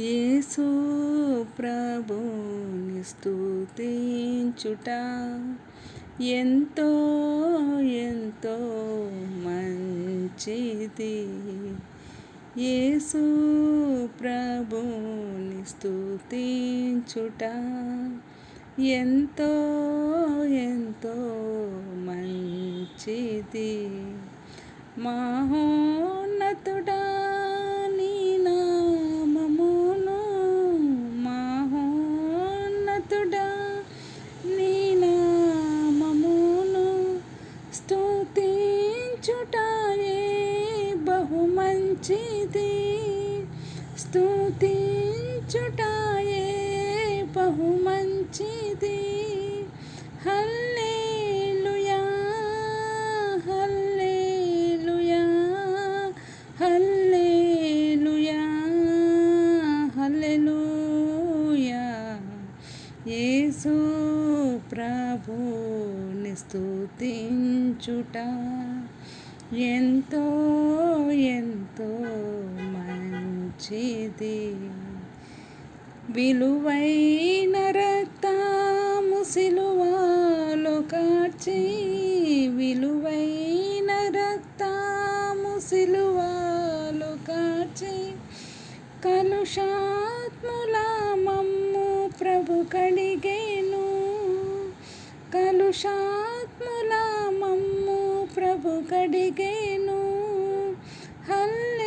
యేసు ప్రభుని స్తుతించుట ఎంతో ఎంతో మంచిది. యేసు ప్రభుని స్తుతించుట ఎంతో ఎంతో మంచిది. మహోన్నతుడా స్తుతించుటయే బహు మంచిది స్తుతించుటయే బహు యేసు ప్రభుని స్తుతించుట. ఎంతో ఎంతో మంచిది. విలువైన రక్తము సిలువలో కాచి విలువైన రక్తము సిలువలో కాచి కలుషాత్ముల కలుషాత్ముల మమ్ము ప్రభు కడిగేను హల్ల